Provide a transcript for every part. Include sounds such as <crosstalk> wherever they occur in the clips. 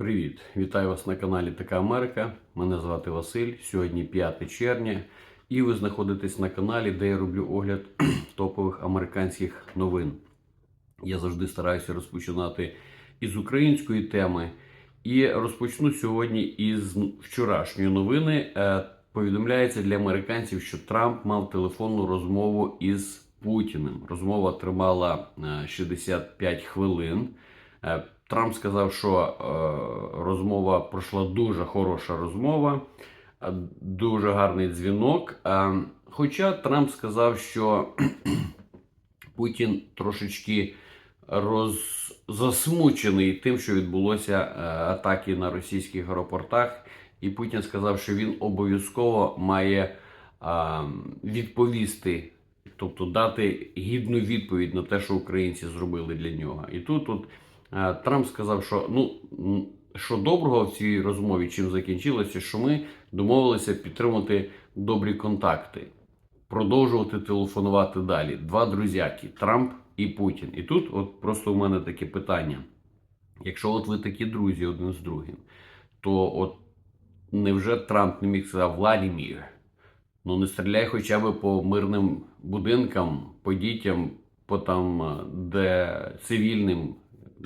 Привіт! Вітаю вас на каналі Така Америка. Мене звати Василь. Сьогодні 5 червня, і ви знаходитесь на каналі, де я роблю огляд <clears throat> топових американських новин. Я завжди стараюся розпочинати із української теми. І розпочну сьогодні із вчорашньої новини. Е, Повідомляється для американців, що Трамп мав телефонну розмову із Путіним. Розмова тривала е, 65 хвилин. Трамп сказав, що е, розмова пройшла дуже хороша розмова, е, дуже гарний дзвінок. Е, Хоча Трамп сказав, що <clears throat> Путін трошечки роз... засмучений тим, що відбулося атаки на російських аеропортах, і Путін сказав, що він обов'язково має відповісти, тобто дати гідну відповідь на те, що українці зробили для нього. І тут, е, Трамп сказав, що ну. Що доброго в цій розмові, чим закінчилося, що ми домовилися підтримати добрі контакти продовжувати телефонувати далі. Два друзяки Трамп і Путін. І тут, от просто у мене таке питання: якщо от ви такі друзі один з другим, то от невже Трамп не міг сказати Владімір? Ну не стріляй хоча б по мирним будинкам, по дітям, по там, е, де цивільним.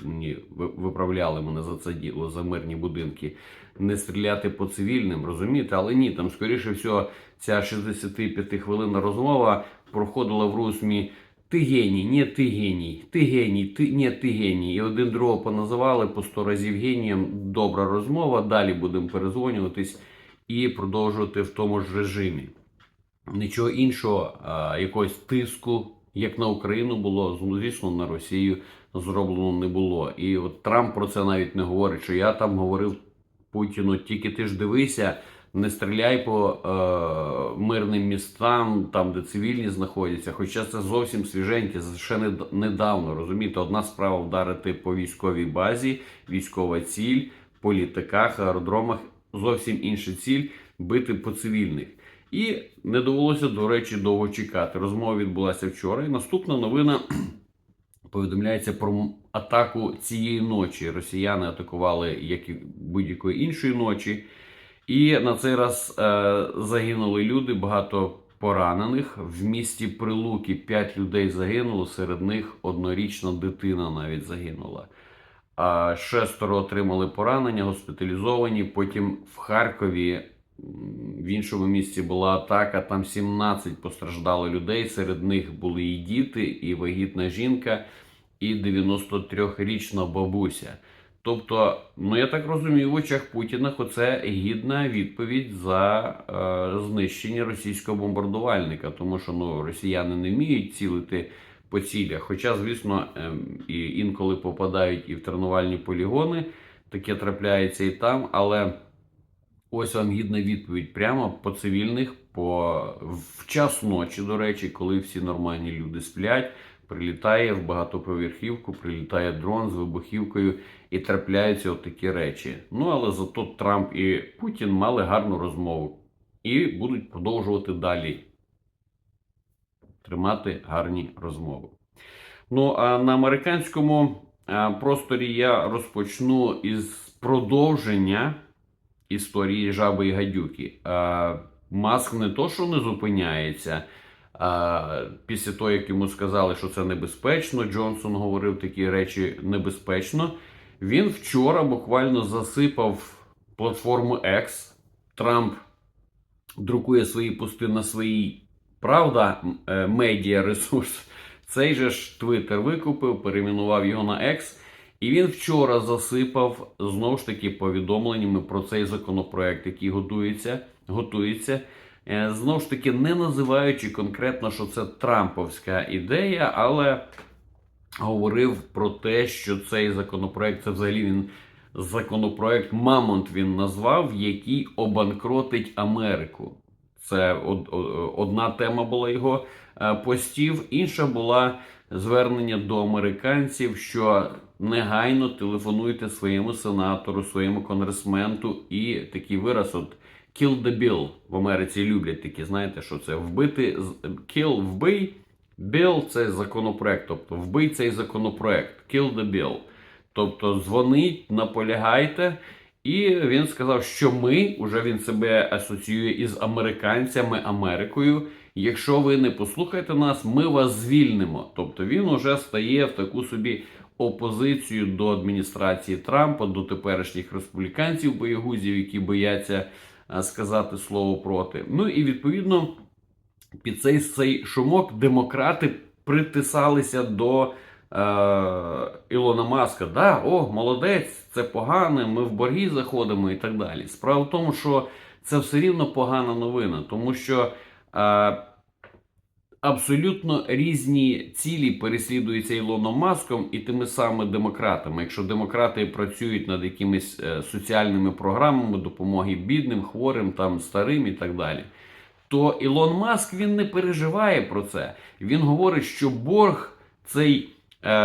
Мені виправляли мене за це діло за мирні будинки. Не стріляти по цивільним, розумієте? Але ні, там скоріше всього ця 65 хвилинна розмова проходила в русмі ти геній, ні, ти геній, ти геній, ти ні, ти геній. І один другого поназивали по 100 разів генієм. Добра розмова. Далі будемо перезвонюватись і продовжувати в тому ж режимі. Нічого іншого, а, якогось тиску, як на Україну було, звісно, на Росію зроблено не було. І от Трамп про це навіть не говорить, що я там говорив Путіну, тільки ти ж дивися, не стріляй по е, мирним містам, там, де цивільні знаходяться. Хоча це зовсім свіженьке, ще не, недавно. Розумієте, одна справа вдарити по військовій базі, військова ціль, по літаках, аеродромах. Зовсім інша ціль бити по цивільних. І не довелося, до речі, довго чекати. Розмова відбулася вчора. І наступна новина повідомляється про атаку цієї ночі. Росіяни атакували як і будь-якої іншої ночі. І на цей раз е, загинули люди, багато поранених. В місті Прилуки 5 людей загинуло, серед них однорічна дитина навіть загинула. А шестеро отримали поранення, госпіталізовані. Потім в Харкові в іншому місці була атака. Там 17 постраждало людей. Серед них були і діти, і вагітна жінка, і 93-річна бабуся. Тобто, ну я так розумію, в очах Путіна це гідна відповідь за е, знищення російського бомбардувальника, тому що ну росіяни не вміють цілити по цілях. Хоча, звісно, ем, і інколи попадають і в тренувальні полігони, таке трапляється і там, але ось вам гідна відповідь прямо по цивільних, по в час ночі, до речі, коли всі нормальні люди сплять. Прилітає в багатоповерхівку, прилітає дрон з вибухівкою і трапляються от такі речі. Ну але зато Трамп і Путін мали гарну розмову і будуть продовжувати далі тримати гарні розмови. Ну а на американському просторі я розпочну із продовження історії жаби і гадюки. Маск не то, що не зупиняється. Після того, як йому сказали, що це небезпечно, Джонсон говорив такі речі небезпечно. Він вчора буквально засипав платформу X. Трамп друкує свої пости на своїй правда е, медіа ресурс. Цей же ж Twitter викупив, перейменував його на X. І він вчора засипав знову ж таки повідомленнями про цей законопроект, який готується. готується. Е, Знову ж таки, не називаючи конкретно, що це Трамповська ідея, але говорив про те, що цей законопроект це взагалі він законопроект Мамонт він назвав, який обанкротить Америку. Це одна тема була його е, постів. Інша була звернення до американців, що негайно телефонуйте своєму сенатору, своєму конгресменту і такий вираз от kill the bill в Америці люблять такі, знаєте, що це вбити kill, вбий, bill – це законопроект, тобто вбий цей законопроект, kill the bill. Тобто дзвонить, наполягайте. І він сказав, що ми, уже він себе асоціює із американцями Америкою. Якщо ви не послухаєте нас, ми вас звільнимо. Тобто він уже стає в таку собі опозицію до адміністрації Трампа, до теперішніх республіканців боєгузів, які бояться сказати слово проти. Ну і відповідно під цей, цей шумок демократи притисалися до е, Ілона Маска. Да, о, молодець, це погано, ми в борги заходимо і так далі. Справа в тому, що це все рівно погана новина, тому що е, абсолютно різні цілі переслідуються Ілоном Маском і тими самими демократами. Якщо демократи працюють над якимись е, соціальними програмами допомоги бідним, хворим, там старим і так далі то Ілон Маск він не переживає про це. Він говорить, що борг цей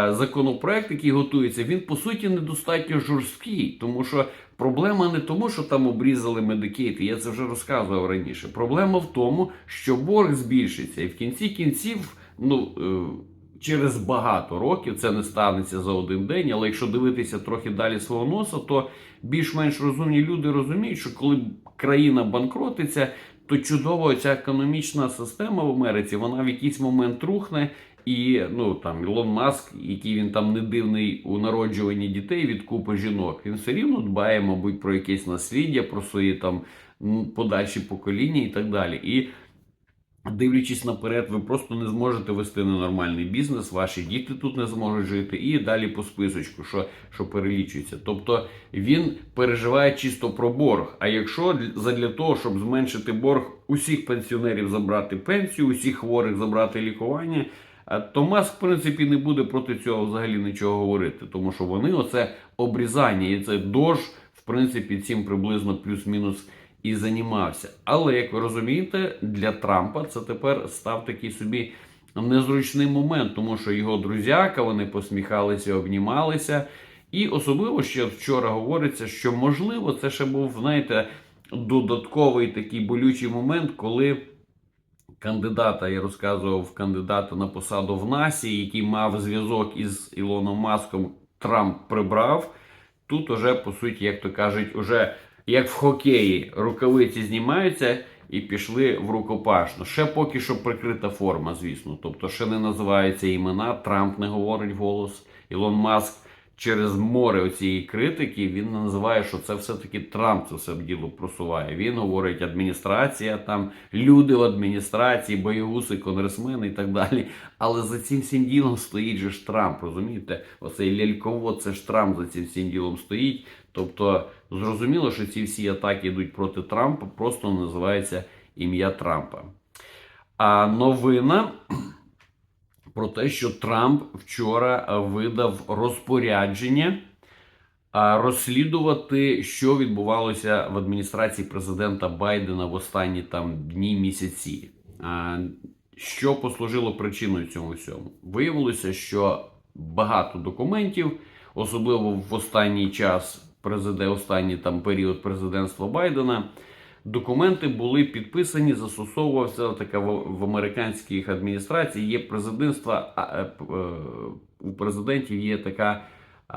законопроект, який готується, він по суті недостатньо жорсткий, тому що проблема не тому, що там обрізали медикейти. Я це вже розказував раніше. Проблема в тому, що борг збільшиться, і в кінці кінців, ну. Е, Через багато років це не станеться за один день, але якщо дивитися трохи далі свого носа, то більш-менш розумні люди розуміють, що коли країна банкротиться, то чудово ця економічна система в Америці, вона в якийсь момент рухне. І ну там Ілон Маск, який він там не дивний у народжуванні дітей від купи жінок, він все рівно дбає, мабуть, про якесь насліддя, про свої там подальші покоління і так далі. І дивлячись наперед, ви просто не зможете вести на нормальний бізнес, ваші діти тут не зможуть жити, і далі по списочку, що, що перелічується. Тобто він переживає чисто про борг. А якщо для- того, щоб зменшити борг усіх пенсіонерів забрати пенсію, усіх хворих забрати лікування. А, То Маск, в принципі, не буде проти цього взагалі нічого говорити, тому що вони оце обрізання і це дож, в принципі, цим приблизно плюс-мінус і займався. Але як ви розумієте, для Трампа це тепер став такий собі незручний момент, тому що його друзяка вони посміхалися, обнімалися. І особливо ще вчора говориться, що можливо це ще був, знаєте, додатковий такий болючий момент, коли кандидата, я розказував кандидата на посаду в НАСі, який мав зв'язок із Ілоном Маском, Трамп прибрав. Тут уже, по суті, як то кажуть, уже як в хокеї, рукавиці знімаються і пішли в рукопашну. Ще поки що прикрита форма, звісно. Тобто, ще не називаються імена, Трамп не говорить голос. Ілон Маск через море цієї критики він називає, що це все-таки Трамп це все діло просуває. Він говорить адміністрація, там люди в адміністрації, боєгуси, конгресмени і так далі. Але за цим всім ділом стоїть же ж Трамп, розумієте? Оцей ляльковод, це ж Трамп за цим всім ділом стоїть. Тобто зрозуміло, що ці всі атаки йдуть проти Трампа, просто називається ім'я Трампа. А новина про те, що Трамп вчора видав розпорядження розслідувати, що відбувалося в адміністрації президента Байдена в останні там дні місяці. А, Що послужило причиною цьому всьому? Виявилося, що багато документів, особливо в останній час, президент, останній там період президентства Байдена. Документи були підписані, застосовувався така в, американських адміністрації. Є президентство, а, е, е, у президентів є така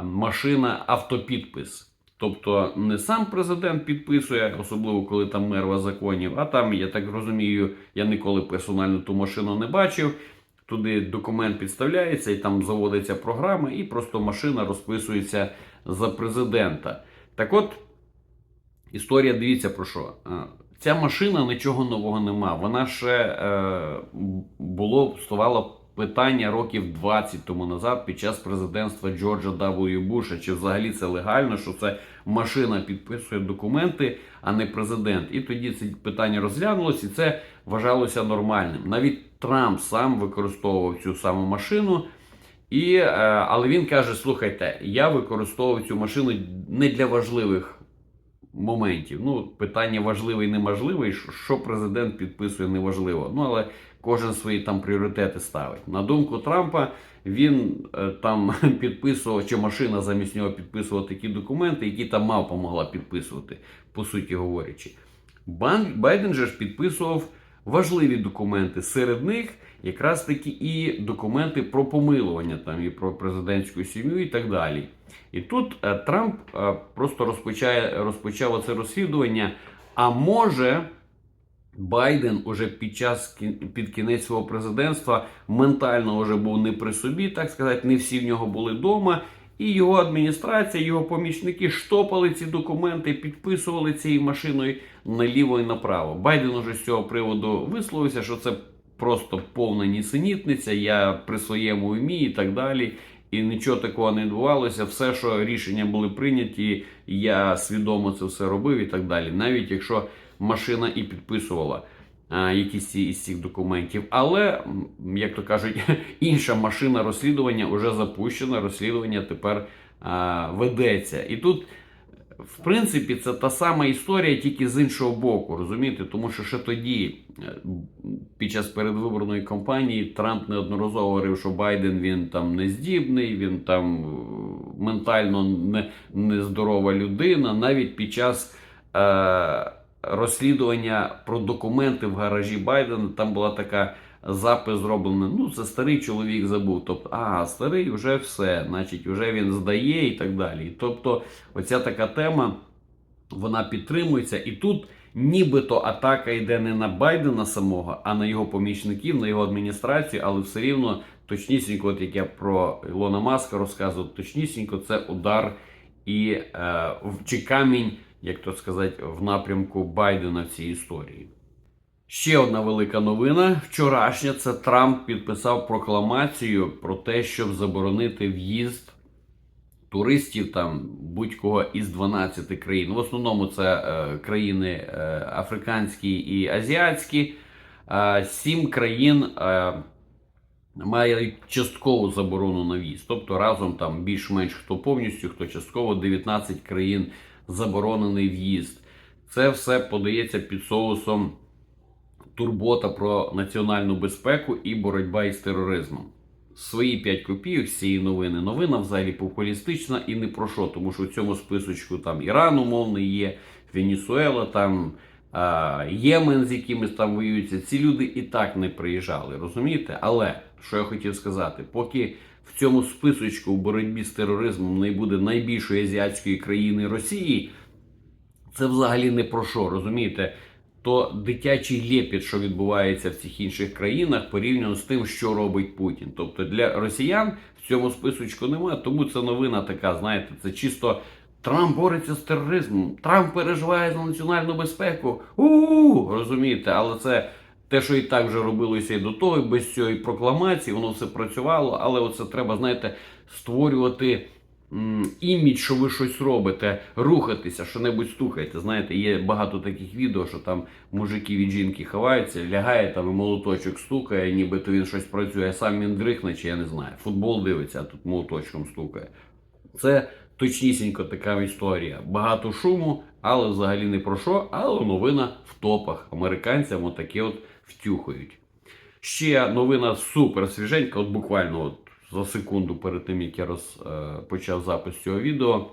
машина автопідпис. Тобто не сам президент підписує, особливо коли там мерва законів, а там, я так розумію, я ніколи персонально ту машину не бачив. Туди документ підставляється, і там заводиться програма, і просто машина розписується за президента. Так от, історія дивіться про що. Е, Ця машина нічого нового нема. Вона ще е, було ставало питання років 20 тому назад під час президентства Джорджа W. Буша. Чи взагалі це легально, що це машина підписує документи, а не президент. І тоді це питання розглянулося, і це вважалося нормальним. Навіть Трамп сам використовував цю саму машину. І, е, але він каже: слухайте, я використовував цю машину не для важливих моментів. Ну, питання важливе і неможливе, що- президент підписує, неважливо. Ну, але кожен свої там пріоритети ставить. На думку Трампа, він е, там <laughs> підписував, чи машина замість нього підписувала такі документи, які там мавпа могла підписувати, по суті говорячи. Байден же ж підписував важливі документи. Серед них якраз таки і документи про помилування, там і про президентську сім'ю, і так далі. І тут е, Трамп е, просто розпочає, розпочав це розслідування. А може, Байден уже під час під кінець свого президентства ментально вже був не при собі, так сказати, не всі в нього були вдома. І його адміністрація, його помічники штопали ці документи, підписували цією машиною наліво і направо. Байден уже з цього приводу висловився, що це просто повна нісенітниця, я при своєму умі і так далі. І нічого такого не відбувалося. Все, що рішення були прийняті, я свідомо це все робив і так далі. Навіть якщо машина і підписувала а, якісь із цих документів. Але, як то кажуть, <laughs> інша машина розслідування вже запущена. Розслідування тепер а, ведеться. І тут, в принципі, це та сама історія, тільки з іншого боку, розумієте? Тому що ще тоді, е, під час передвиборної кампанії, Трамп неодноразово говорив, що Байден він там нездібний, він там е, ментально не, нездорова людина. Навіть під час. Е, розслідування про документи в гаражі Байдена. Там була така запис зроблена. Ну, це старий чоловік забув. Тобто, а, старий вже все, значить, вже він здає і так далі. Тобто, оця така тема вона підтримується. І тут нібито атака йде не на Байдена самого, а на його помічників, на його адміністрацію, але все рівно точнісінько, от як я про Ілона Маска розказував, точнісінько це удар і е, чи камінь, як то сказати, в напрямку Байдена в цій історії. Ще одна велика новина. Вчорашня це Трамп підписав прокламацію про те, щоб заборонити в'їзд туристів там будь-кого із 12 країн. В основному це е, країни е, африканські і азіатські. Е, Сім країн е, мають часткову заборону на в'їзд. Тобто разом там більш-менш хто повністю, хто частково 19 країн заборонений в'їзд. Це все подається під соусом турбота про національну безпеку і боротьба із тероризмом. Свої 5 копійок з цієї новини. Новина взагалі популістична і не про що, тому що в цьому списочку там Іран умовний є, Венесуела, там а, Ємен, з якимись там воюються. Ці люди і так не приїжджали, розумієте? Але що я хотів сказати, поки в цьому списочку в боротьбі з тероризмом не буде найбільшої азіатської країни Росії, це взагалі не про що, розумієте? То дитячий лепіт, що відбувається в цих інших країнах, порівняно з тим, що робить Путін. Тобто для росіян в цьому списочку немає, тому це новина така, знаєте, це чисто Трамп бореться з тероризмом, Трамп переживає за національну безпеку. У розумієте, але це те, що і так вже робилося і до того, і без цієї прокламації, воно все працювало, але оце треба, знаєте, створювати імідж, що ви щось робите, рухатися, що-небудь стукаєте. Знаєте, є багато таких відео, що там мужики від жінки ховаються, лягає там і молоточок стукає, нібито він щось працює, а сам він дрихне, чи я не знаю. Футбол дивиться, а тут молоточком стукає. Це точнісінько така історія. Багато шуму, але взагалі не про що. Але новина в топах. Американцям отаке от втюхають. Ще новина супер свіженька, от буквально от за секунду перед тим, як я розпочав запис цього відео,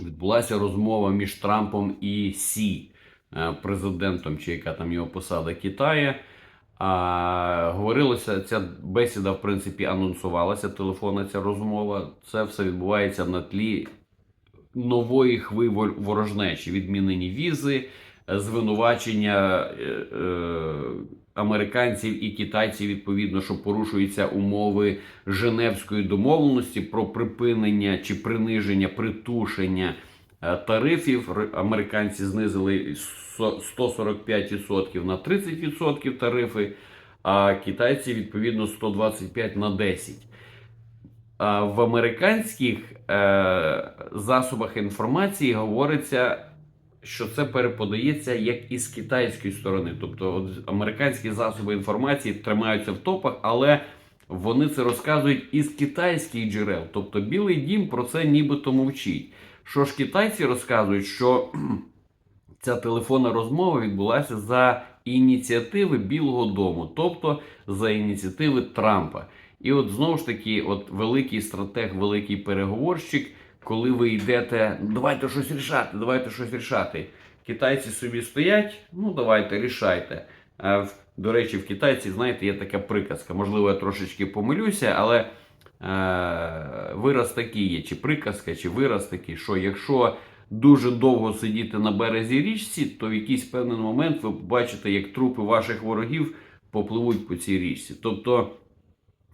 відбулася розмова між Трампом і Сі, е, президентом, чи яка там його посада Китаю. А, говорилося, ця бесіда, в принципі, анонсувалася, телефонна ця розмова. Це все відбувається на тлі нової хви ворожнечі, відмінені візи, е, звинувачення е, е, американців і китайців, відповідно, що порушуються умови Женевської домовленості про припинення чи приниження, притушення е, тарифів. Американці знизили 145% на 30% тарифи, а китайці відповідно 125 на 10%. В американських е, засобах інформації говориться, що це переподається як із китайської сторони. Тобто, от американські засоби інформації тримаються в топах, але вони це розказують із китайських джерел. Тобто, Білий дім про це нібито мовчить. Що ж китайці розказують, що <clears throat> ця телефонна розмова відбулася за ініціативи Білого Дому, тобто за ініціативи Трампа. І от знову ж таки, от великий стратег, великий переговорщик, коли ви йдете, «Ну, давайте щось рішати, давайте щось рішати. Китайці собі стоять, ну давайте рішайте. До речі, в китайці, знаєте, є така приказка. Можливо, я трошечки помилюся, але е, вираз такий є, чи приказка, чи вираз такий, що якщо дуже довго сидіти на березі річці, то в якийсь певний момент ви побачите, як трупи ваших ворогів попливуть по цій річці. Тобто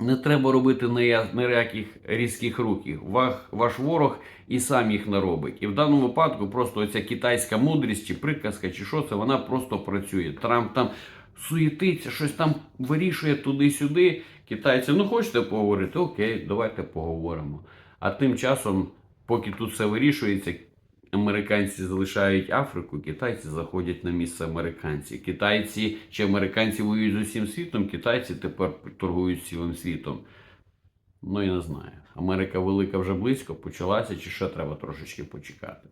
не треба робити нія- ніяких різких рухів. Ваш, ваш ворог і сам їх наробить. І в даному випадку просто оця китайська мудрість чи приказка, чи що це, вона просто працює. Трамп там суєтиться, щось там вирішує туди-сюди. Китайці, ну хочете поговорити? Окей, давайте поговоримо. А тим часом, поки тут все вирішується, американці залишають Африку, китайці заходять на місце американці. Китайці чи американці воюють з усім світом, китайці тепер торгують цілим світом. Ну, я не знаю. Америка велика вже близько, почалася, чи ще треба трошечки почекати.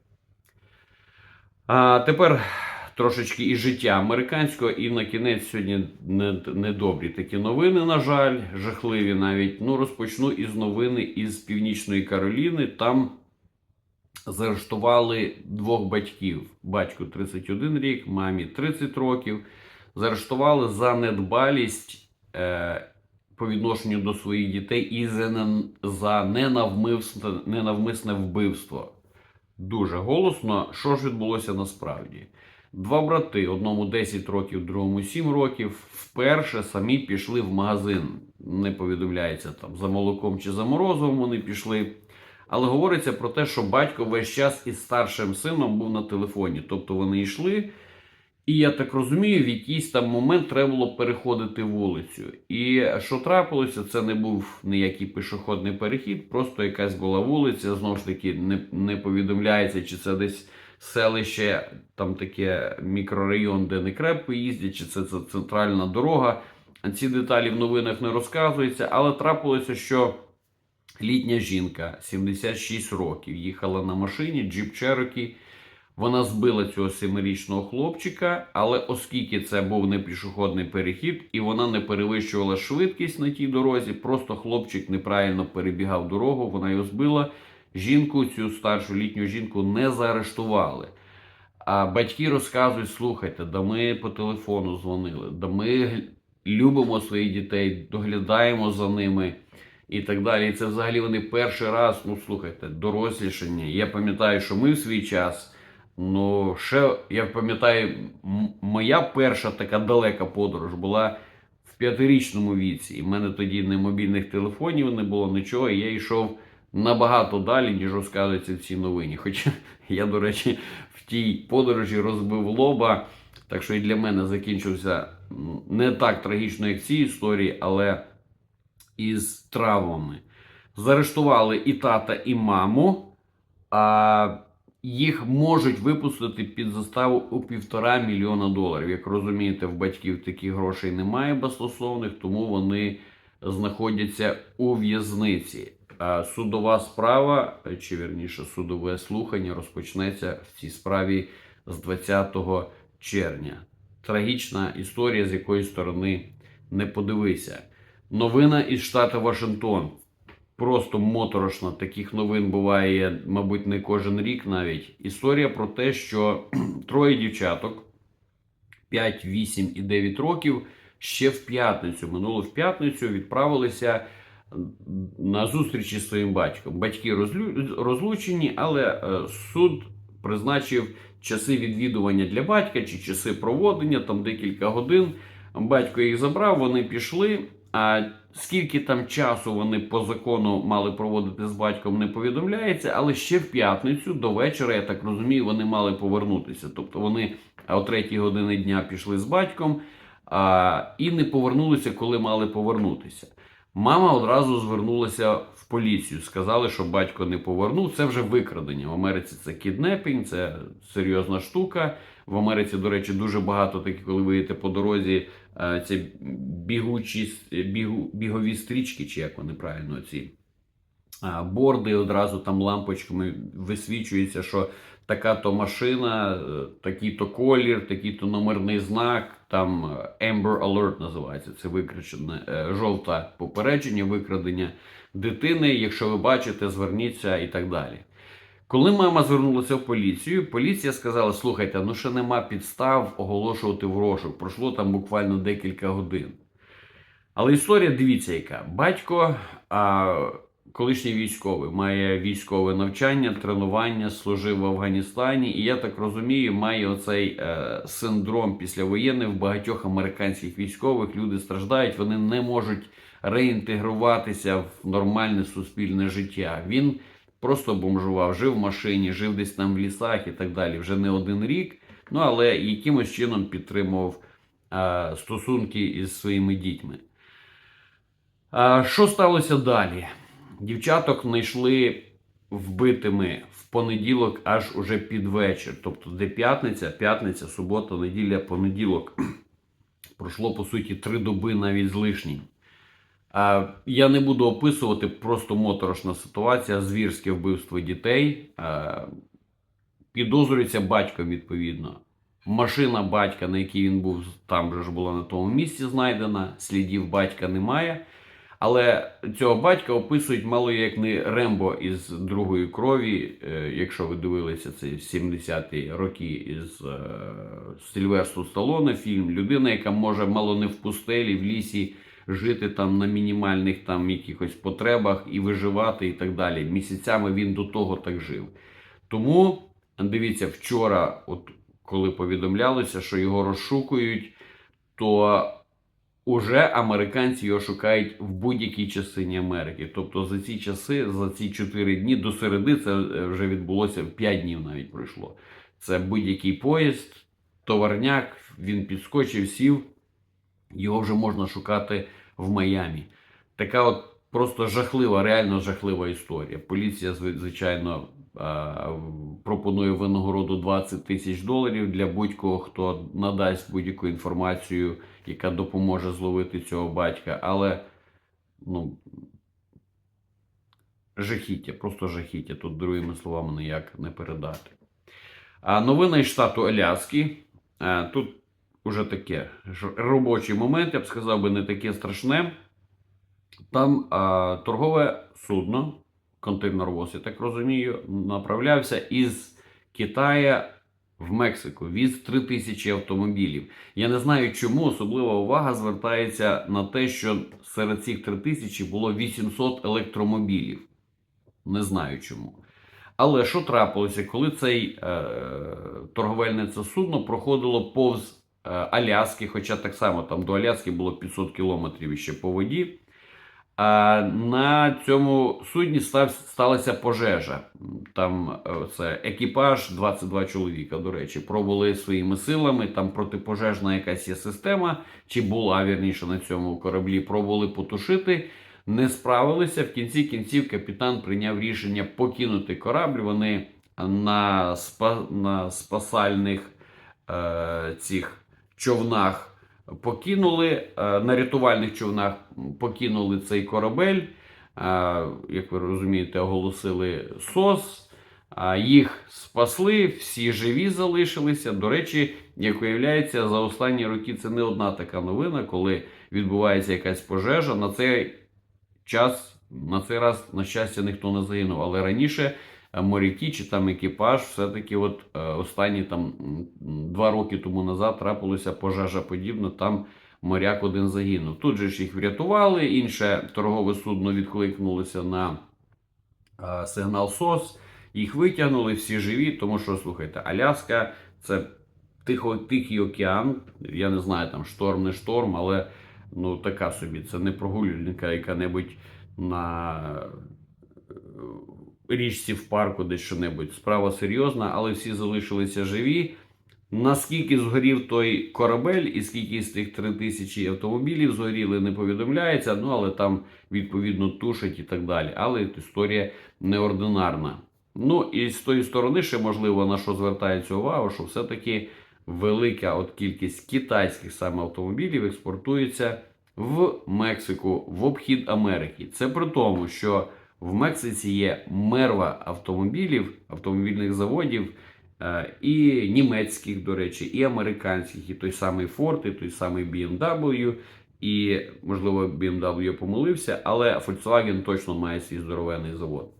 А тепер трошечки і життя американського, і на кінець сьогодні не- недобрі такі новини, на жаль, жахливі навіть. Ну, розпочну із новини із Північної Кароліни. Там заарештували двох батьків: батьку 31 рік, мамі 30 років. Заарештували за недбалість е, по відношенню до своїх дітей і за, ненавмисне, ненавмисне вбивство. Дуже голосно. Що ж відбулося насправді? Два брати, одному 10 років, другому 7 років, вперше самі пішли в магазин. Не повідомляється там за молоком чи за морозивом вони пішли. Але говориться про те, що батько весь час із старшим сином був на телефоні. Тобто вони йшли, і я так розумію, в якийсь там момент треба було переходити вулицю. І що трапилося, це не був ніякий пішохідний перехід, просто якась була вулиця. Знову ж таки, не, не повідомляється, чи це десь селище, там таке мікрорайон, де не крепко їздять, чи це, це центральна дорога. Ці деталі в новинах не розказуються, але трапилося, що літня жінка 76 років їхала на машині Jeep Cherokee. Вона збила цього семирічного хлопчика, але оскільки це був не пішохідний перехід, і вона не перевищувала швидкість на тій дорозі, просто хлопчик неправильно перебігав дорогу, вона його збила. Жінку, цю старшу літню жінку, не заарештували. А батьки розказують: слухайте, да ми по телефону дзвонили, да ми любимо своїх дітей, доглядаємо за ними і так далі. І це взагалі вони перший раз, ну слухайте, дорослішання. Я пам'ятаю, що ми в свій час. Ну, ще я пам'ятаю, моя перша така далека подорож була в п'ятирічному віці. І в мене тоді не мобільних телефонів не було нічого. І я йшов набагато далі, ніж розказується в цій новині. Хоча я, до речі, в тій подорожі розбив лоба. Так що і для мене закінчився не так трагічно, як в цій історії, але із травмами. Заарештували і тата, і маму. А їх можуть випустити під заставу у півтора мільйона доларів. Як розумієте, в батьків таких грошей немає баслосовних, тому вони знаходяться у в'язниці. А судова справа, чи вірніше, судове слухання розпочнеться в цій справі з 20 червня. Трагічна історія, з якої сторони не подивися. Новина із штату Вашингтон просто моторошно. Таких новин буває, мабуть, не кожен рік навіть. Історія про те, що <clears throat> троє дівчаток 5, 8 і 9 років ще в п'ятницю, минуло в п'ятницю, відправилися на зустрічі з своїм батьком. Батьки розлучені, але е, суд призначив часи відвідування для батька чи часи проводення, там декілька годин. Батько їх забрав, вони пішли. А скільки там часу вони по закону мали проводити з батьком, не повідомляється, але ще в п'ятницю до вечора, я так розумію, вони мали повернутися. Тобто вони о третій години дня пішли з батьком а, і не повернулися, коли мали повернутися. Мама одразу звернулася в поліцію. Сказали, що батько не повернув. Це вже викрадення. В Америці це кіднепінг, це серйозна штука. В Америці, до речі, дуже багато таких, коли ви їдете по дорозі, це бігучі бігу, бігові стрічки, чи як вони правильно ці борди одразу там лампочками висвічується, що така-то машина, е, такий-то колір, такий-то номерний знак, там е, Amber Alert називається. Це викричене е, жовте попередження, викрадення дитини. Якщо ви бачите, зверніться і так далі. Коли мама звернулася в поліцію, поліція сказала: слухайте, ну ще нема підстав оголошувати в розшук. Пройшло там буквально декілька годин. Але історія, дивіться, яка батько, а, колишній військовий, має військове навчання, тренування, служив в Афганістані, і я так розумію, має оцей е, синдром післявоєнний в багатьох американських військових. Люди страждають, вони не можуть реінтегруватися в нормальне суспільне життя. Він просто бомжував, жив в машині, жив десь там в лісах і так далі. Вже не один рік. Ну але якимось чином підтримував е, стосунки із своїми дітьми. А, Що сталося далі? Дівчаток знайшли вбитими в понеділок аж уже під вечір. Тобто, де п'ятниця, п'ятниця, субота, неділя, понеділок. <clears throat> Пройшло, по суті, три доби навіть з лишнім. А, Я не буду описувати просто моторошна ситуація, звірське вбивство дітей. Підозрюється батьком, відповідно. Машина батька, на якій він був, там же ж була на тому місці знайдена. Слідів батька немає. Але цього батька описують мало як не Рембо із другої крові. Е, Якщо ви дивилися це 70-ті роки із е, Сталоне фільм, людина, яка може мало не в пустелі, в лісі жити там на мінімальних там якихось потребах і виживати, і так далі. Місяцями він до того так жив. Тому дивіться, вчора, от коли повідомлялося, що його розшукують, то уже американці його шукають в будь-якій частині Америки. Тобто за ці часи, за ці 4 дні до середи, це вже відбулося 5 днів навіть пройшло. Це будь-який поїзд, товарняк, він підскочив, сів, його вже можна шукати в Майамі. Така от просто жахлива, реально жахлива історія. Поліція, звичайно, пропонує винагороду 20 тисяч доларів для будь-кого, хто надасть будь-яку інформацію, яка допоможе зловити цього батька. Але ну, жахіття, просто жахіття. Тут другими словами ніяк не передати. А новина із штату Аляски. Тут уже таке робочий момент, я б сказав би, не таке страшне. Там а, торгове судно, контейнеровоз, я так розумію, направлявся із Китая в Мексику. Віз 3 тисячі автомобілів. Я не знаю, чому особлива увага звертається на те, що серед цих 3 тисячі було 800 електромобілів. Не знаю чому. Але що трапилося, коли цей е, торговельне це судно проходило повз Аляски, хоча так само там до Аляски було 500 кілометрів ще по воді. А на цьому судні став, сталася пожежа. Там е, це екіпаж, 22 чоловіка, до речі, пробували своїми силами. Там протипожежна якась є система, чи була вірніше на цьому кораблі. Пробували потушити, не справилися. В кінці кінців капітан прийняв рішення покинути корабль. Вони на, спа, на спасальних е, цих човнах покинули е, на рятувальних човнах покинули цей корабель. Е, Як ви розумієте, оголосили СОС. Їх спасли, всі живі залишилися. До речі, як виявляється, за останні роки це не одна така новина, коли відбувається якась пожежа. На цей час, на цей раз, на щастя, ніхто не загинув. Але раніше моряки чи там екіпаж, все-таки, от е, останні там два роки тому назад трапилася пожежа подібна. Там моряк один загинув. Тут же ж їх врятували. Інше торгове судно відкликнулося на е, сигнал СОС. Їх витягнули, всі живі, тому що слухайте, Аляска це тихо, Тихий океан. Я не знаю, там шторм, не шторм, але ну така собі. Це не прогулянка яка-небудь на е, річці в парку, десь що-небудь. Справа серйозна, але всі залишилися живі. Наскільки згорів той корабель, і скільки з тих 3 тисячі автомобілів згоріли, не повідомляється. Ну але там відповідно тушать і так далі. Але історія неординарна. Ну і з тої сторони, ще можливо на що звертається увагу, що все-таки велика от кількість китайських саме автомобілів експортується в Мексику в обхід Америки. Це при тому, що в Мексиці є мерва автомобілів, автомобільних заводів. е, І німецьких, до речі, і американських, і той самий Ford, і той самий BMW, і, можливо, BMW помилився, але Volkswagen точно має свій здоровенний завод.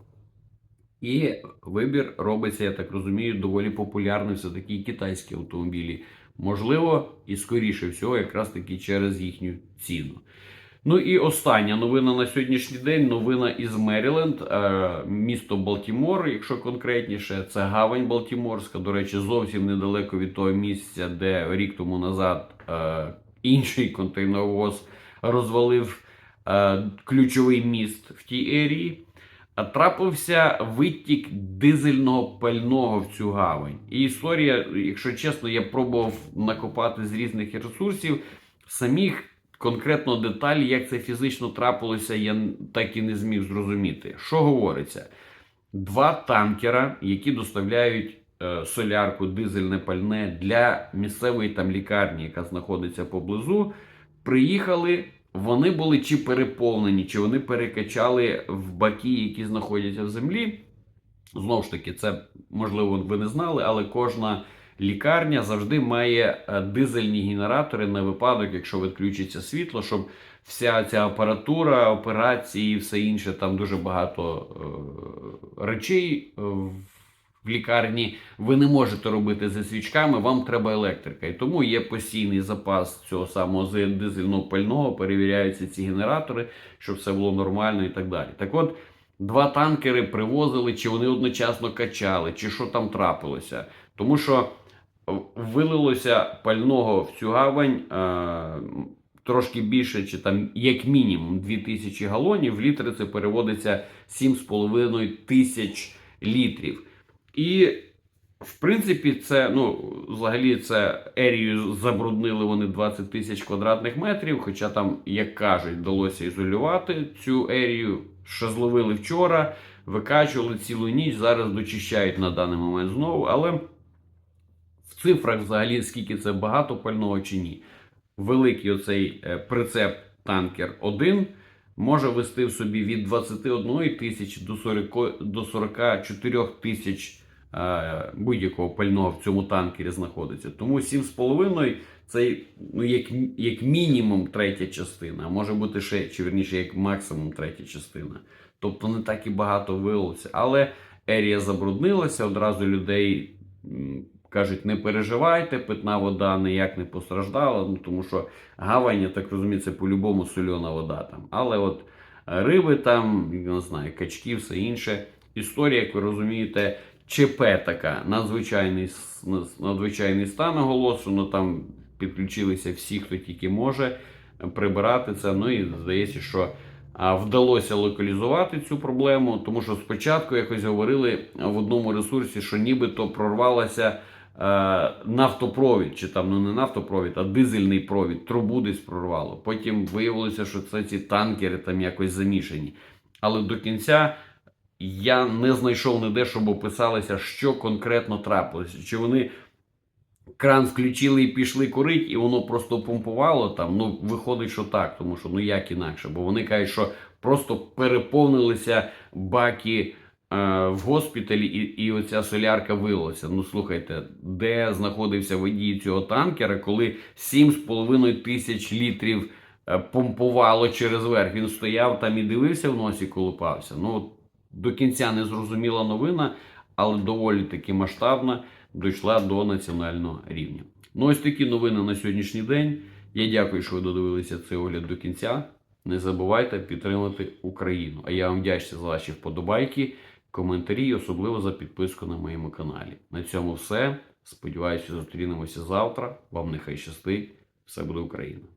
І вибір робиться, я так розумію, доволі популярний все-таки китайські автомобілі. Можливо, і скоріше всього, якраз таки через їхню ціну. Ну і остання новина на сьогоднішній день. Новина із Меріленд, е, місто Балтімор, якщо конкретніше, це гавань Балтіморська. До речі, зовсім недалеко від того місця, де рік тому назад е, інший контейнеровоз розвалив е, ключовий міст в тій ерії. Трапився витік дизельного пального в цю гавань. І історія, якщо чесно, я пробував накопати з різних ресурсів. Самих конкретно деталі, як це фізично трапилося, я так і не зміг зрозуміти. Що говориться? Два танкера, які доставляють е, солярку, дизельне пальне для місцевої там лікарні, яка знаходиться поблизу, приїхали. Вони були чи переповнені, чи вони перекачали в баки, які знаходяться в землі. Знову ж таки, це можливо ви не знали, але кожна лікарня завжди має е, дизельні генератори на випадок, якщо відключиться світло, щоб вся ця апаратура, операції і все інше, там дуже багато е, речей е, в в лікарні ви не можете робити зі свічками, вам треба електрика. І тому є постійний запас цього самого дизельного пального, перевіряються ці генератори, щоб все було нормально і так далі. Так от, два танкери привозили, чи вони одночасно качали, чи що там трапилося. Тому що вилилося пального в цю гавань. е, Трошки більше, чи там як мінімум 2000 галонів, в літри це переводиться 7,5 тисяч літрів. І, в принципі, це, ну, взагалі, це ерію забруднили вони 20 тисяч квадратних метрів. Хоча там, як кажуть, вдалося ізолювати цю ерію. Що зловили вчора, викачували цілу ніч, зараз дочищають на даний момент знову. Але в цифрах взагалі скільки це багато пального чи ні. Великий оцей е, прицеп танкер 1 може вести в собі від 21 тисячі до 40, до 44 тисяч будь-якого пального в цьому танкері знаходиться. Тому 7,5 це ну, як, як мінімум третя частина, а може бути ще, чи верніше, як максимум третя частина. Тобто не так і багато виявилося. Але ерія забруднилася, одразу людей кажуть, не переживайте, питна вода ніяк не постраждала, ну, тому що гавань, я так розумію, це по-любому сольона вода там. Але от риби там, я не знаю, качки, все інше. Історія, як ви розумієте, ЧП така, надзвичайний, надзвичайний стан оголошено, там підключилися всі, хто тільки може прибирати це. Ну і здається, що вдалося локалізувати цю проблему, тому що спочатку якось говорили в одному ресурсі, що нібито прорвалася нафтопровід, чи там ну не нафтопровід, а дизельний провід, трубу десь прорвало. Потім виявилося, що це ці танкери там якось замішані. Але до кінця я не знайшов ніде, щоб описалося, що конкретно трапилося. Чи вони кран включили і пішли курить, і воно просто помпувало там. Ну, виходить, що так, тому що ну як інакше. Бо вони кажуть, що просто переповнилися баки е, в госпіталі, і, і оця солярка вилилася. Ну слухайте, де знаходився водій цього танкера, коли 7,5 тисяч літрів е, помпувало через верх. Він стояв там і дивився в носі, колупався. Ну, до кінця не зрозуміла новина, але доволі таки масштабна дійшла до національного рівня. Ну, ось такі новини на сьогоднішній день. Я дякую, що ви додивилися цей огляд до кінця. Не забувайте підтримати Україну. А я вам вдячний за ваші вподобайки, коментарі, особливо за підписку на моєму каналі. На цьому все. Сподіваюся, зустрінемося завтра. Вам нехай щастить. Все буде Україна!